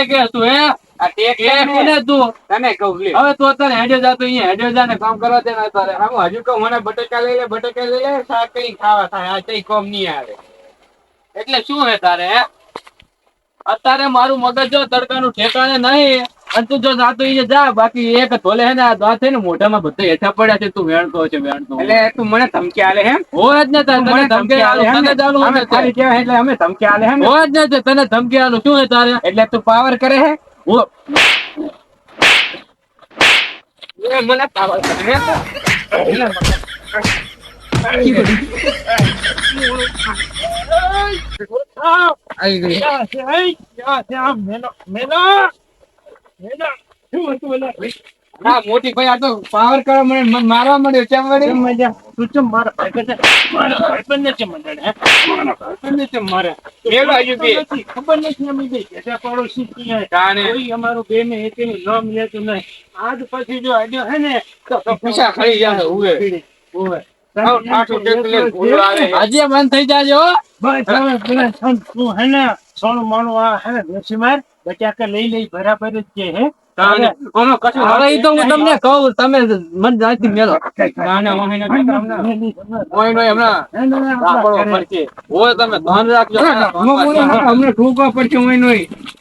એ કે તું હે આ ટેક લે તું તને કહું લે. હવે તું અત્યારે હેડે જા અહીંયા હેડે જા ને કામ કરવા હજુ કહું, મને બટેકા લઈ લે, બટેકા લઈ લે કઈ ખાવા થાય, આ કઈ કોમ નહીં આવે. એટલે શું હે તારે અત્યારે મારું મગજ જો તડકાનું ઠેકાણે નહીં અને તું જો જાતો ઈ જા બાકી એક ધોલે હે ને આ દાંત હે ને મોઢામાં બધા હેઠા પડ્યા છે તું વેણતો છે વેણતો. એટલે તું મને ધમકી આલે હે હોય જ ને તને ધમકી આલે? તને જ અમે તારી ખાલી એટલે અમે ધમકી આલે હે? હોય જ ને તને ધમકી આલું શું હે તારે? એટલે તું પાવર કરે હે? હું- મને પાવર કરે હે? આવી ગઈ ના મોટી ભાઈ આ તો પાવર કરો મને મારવા મળ્યો ચમ વળી તું ચમ મારા ભાઈ મંડાણે, હે? મારા ભાઈબંધને ચમ મારે? મેલો આજુ બે. ખબર નથી, અમે બે ઘેટા પડોશી. તાણે. કોઈ અમારું એક નું નામ લેતું નહીં. આજ પછી જો આડ્યો હે ને તો પૈસા ખરી જાય ઉવે ઓવે. આજે થઈ જાજો સન- માનું આ હે ને વેચી લઈ લઈ બરાબર જ છે હે. તાણે. આમાં કશું હવે તો હું તમને કહું તમે મને મેલો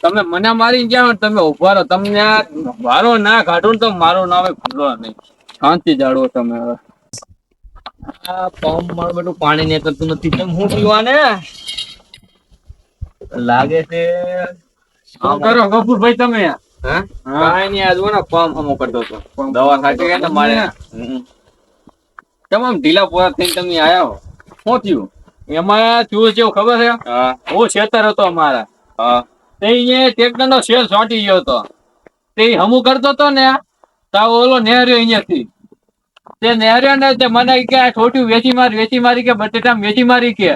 તમે મારી ગયા તમે ઊભા રહો. તમને આ વારો ના કાઢો ને તો મારો નામ ખુલ્લો નહીં. શાંતિ જાળવો તમે હવે. આ પંપ મારું બેટું પાણી નીકળતું નથી. તેમ હું પીવાને લાગે છે શું કરો ગફુરભાઈ તમે? હા? કાંઈ નહીં આ જુઓ ને પંપ અમો કરતો હતો. દવા ખાટી ગયા ને મારે. હમ. ઢીલા પોરા થઈને તમે આયા હો. શું થયું? એમાં થયું છે ખબર છે? હું. છેતર હતો અમારા. તે અહીંયા ટ્રેક્ટર નો શેર છોટી ગયો હતો. તે હમું કરતો હતો ને તો ઓલો નેહર્યો અહીંયાથી. તે નેહર્યો ને તે મને કે આ વેચી મારી વેચી મારી કે બટેટા વેચી મારી કે.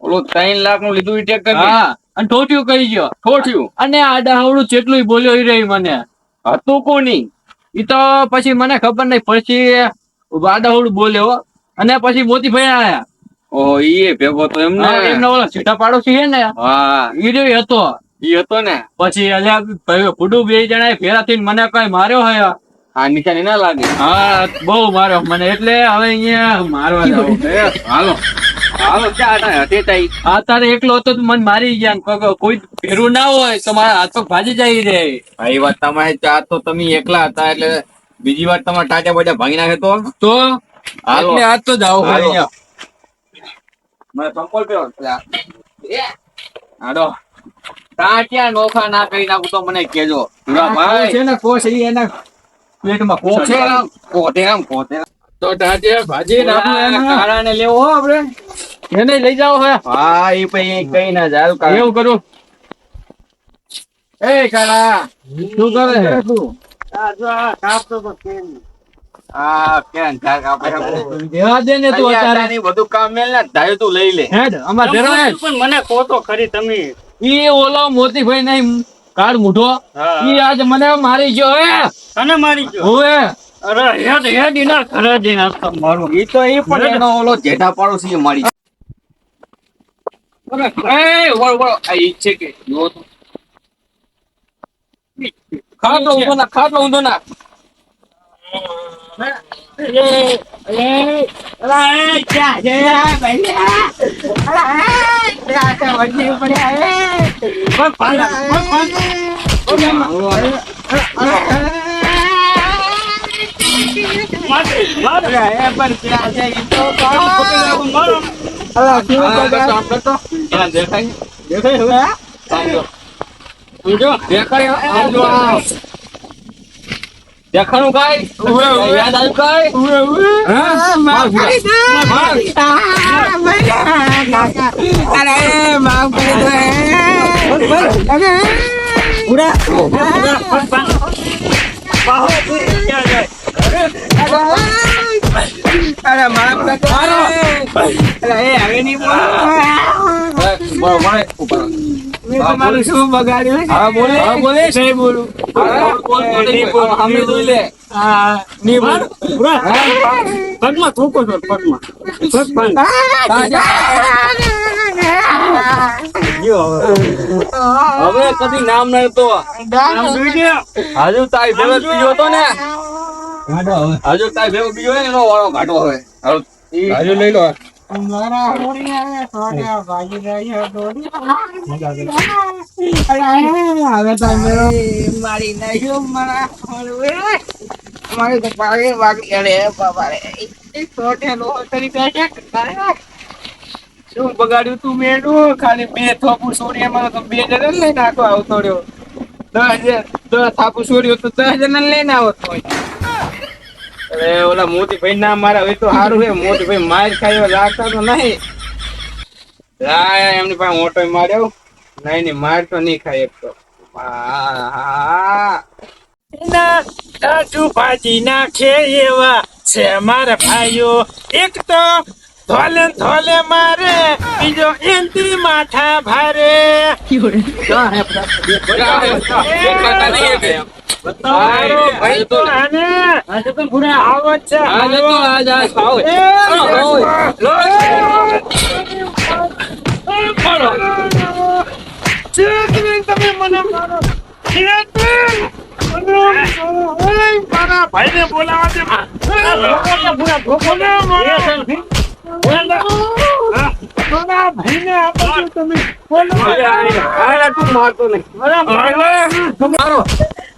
ઓલો ત્રણ લાખનું લીધું ટેક હા અને ઠોઠ્યું કહી ગયો. ઠોઠ્યું અને આ હવડું જેટલું બોલ્યો એ રહી મને. હતું કોની? ઈ તો પછી મને ખબર નહીં પછી હવડું બોલ્યો અને પછી મોતીભાઈ આયા. ઓ ઈ ભેગો તો એમને એમનો ઓલો છેટા પાડોશી છે ને. હા. એ રહ્યો હતો. એ હતો ને? પછી અલ્યા ભાઈ ફૂડું બે જણા ફેરા થઈને મને કઈ માર્યો હોય આ નિશાની ના લાગે. હા બહુ માર્યો. મને એટલે હવે અહીંયા મારવા જાવ હાલો. હાલો ક્યાં તાઈ આ તારે એકલો હતો તો મન મારી ગયા કોઈ- ફેરું ના હોય તો મારા હાથ પગ ભાજી જાય રે. ભાઈ વાત તમારે ચાર તો તમે એકલા હતા એટલે બીજી વાર તમારે ટાટા બાટા ભાંગી નાખે તો? તો. એટલે આજ તો જાવ હાલો. મને સંકોલ પહેરો આડો ટાટિયા નોખા ના કરી નાખું તો મને કેજો ભાઈ. છે ને કોશ એના પેટમાં. કોથેરામ કોથેરામ કોથેરામ તો ટાટિયા ભાજી નાખું એને. કાળાને લેવો આપણે. એને લઈ જાવ હે. હા એ પછી કઈ ના જાલ કા એવું કરું. એ કાળા શું કરે છે? આ જો આ કાપતો તો કેમ? આ કેમ? ઝાડ કાપે દેવા દે ને તું અત્યારે. બધું કામ મેલ ને તું લઈ લે. હેડ અમાર ઘરે હેડ. પણ મને કોતો ખરી તમે. ઈ ઓલો મોતીભાઈ નહીં કાળ મૂઢો ઈ આજ મને મારી ગયો હે તને મારી ગયો હોવે અરે હેડ હેડ ઇના ઘરે જઈને મારો ઈ તો ઈ પણ એનો ઓલો જેઠા પાડોશી એ મારી એ વળ વળ આ ઈ છે કે જો તો. ખાટલો ઊંધો ના ખાટલો ઊંધો ના આમ દેખાય દેખાય હવે આમ જો. આમ જો, દેખાય. દેખાણું કઈ? યાદ આવ્યું કાંઈ? હા? માર ભૂલા. અરે, બોલ. ઉપાડો, મળે, ઉપાડો. મેં તમારું શું બગાડ્યું હા, બોલે. હા, બોલે. નહીં બોલું. હા, બોલ, બોલ, નહીં બોલ. સામે જોઈ લે. હા નહીં બોલું. પગમાં થૂકો છો પગમાં. પગ પણ હવે. કદી નામ ન તો. હજુ તારી ભેગો બીજો હતો ને. હજુ તારી ભેગો બીજો હોય ને એનો વાળો ઘાટો હવે. હવે હજુ લઈ લો. વાગી બાબા રે. શું બગાડ્યું તું મેડું? ખાલી બે થોપું સોડિયામાં તો બે જણા લઈને નાખો આવતો રહ્યો. દસ હજાર, દસ થાપું સોડ્યું તો દસ જણા લઈને આવતો હોય. અરે ઓલા મોતી ભાઈ ના મારા હોય તો સારું હે. મોતી ભાઈ માર ખાયો લાગતા તો નહીં. લાય એમની પાસે મોટો માર્યો. નહીં નહીં માર તો નહીં ખાય એક તો. એના ભાજી નાખે એવા છે મારા ભાઈઓ. એક તો ધોલે ધોલે મારે બીજો માથા ભારે. ભાઈ ભાઈને બોલાવા દે. મારો. હા, મારા ભાઈને આપો તમે. બોલો. તું મારતો નહીં. મારા.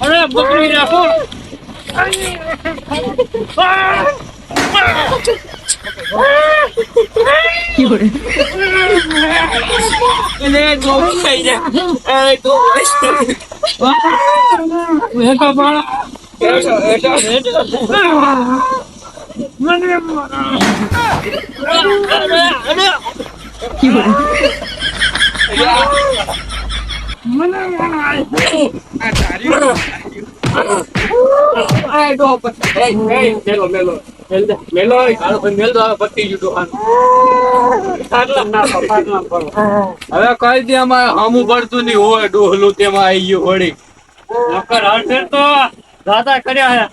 અરે બકરી રાખો એને હવે કઈ દે અમારે હમું પડતું નહીં હોય ડોહલું તેમાં આવી ગયું વળી નકર હશે તો દાદા કર્યા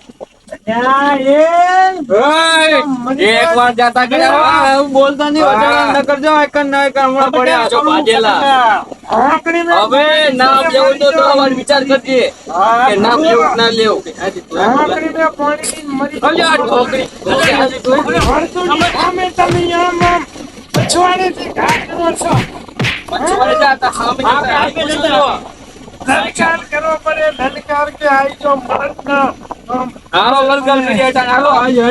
એક વાર જાતા ગયા એવું બોલતા નહીં વધારે ન કરજો એક ન એક હમણાં પડ્યા છો ભાજેલા હવે નામ લેવું તો તો વાર વિચાર કરજે કે નામ લેવું કે ના લેવું અલ્યા આ ઠોકરી પછવાડે જાતા સામે જાતા લલકાર કરવો પડે લલકાર કે આઈ જો મર્દ હાલો વલગલ કરી જાતા હાલો. આજો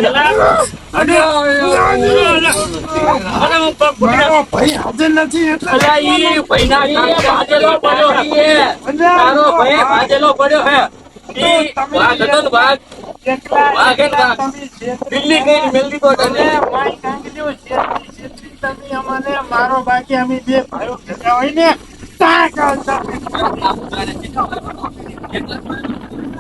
ભાઈ હાજર નથી એટલે અલ્યા ઈ કામ ભાજેલો પડ્યો હે. તારો ભઈ ભાજેલો પડ્યો હે. ઈ વાઘ હતો ને વાઘ એકલા વાઘ હે ને વાઘ. જે દિલ્હી ગઈને મેલ દીધો તને મારી કાંગલીઓ તમે અમને મારો બાકી અમે બે ભાઈઓ ભેગા હોય ને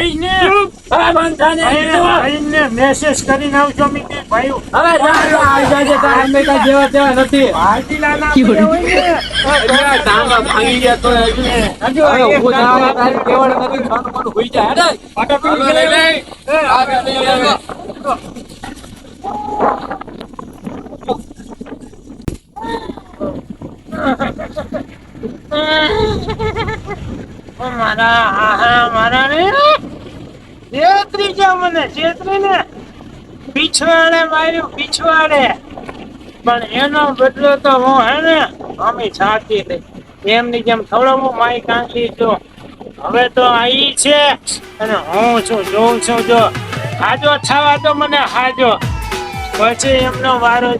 હવે. આઈને હવે બંધ થા ને. આઈને મેસેજ કરીને આવજો મી ભાઈઓ હવે જા, જા, આવી જાજે, તારા જેવા તેવા નથી. ભાજીલાના પડ્યા હોય ને ભાંગી ગયા તોય હજુ હજુ હવે ઊભું થવાનું તારી કેવડ નથી, ખાનું ખાનું હુઈ જા, હેડે. હાલો, લઈ લે. આ લઈ હવે. ઓ મારા છેતરી જા મને, છેતરી ને. પીછવાડે માર્યું, પીછવાડે. પણ એનો બદલો તો હું હે ને, અમે છાતી લઈ. એમની જેમ થોડો હું માઈ કાંકી જો હવે તો આઈ છે, અને હું છું, જોઉં છું જો. હાજો થવા તો મને, હાજો. પછી એમનો વારો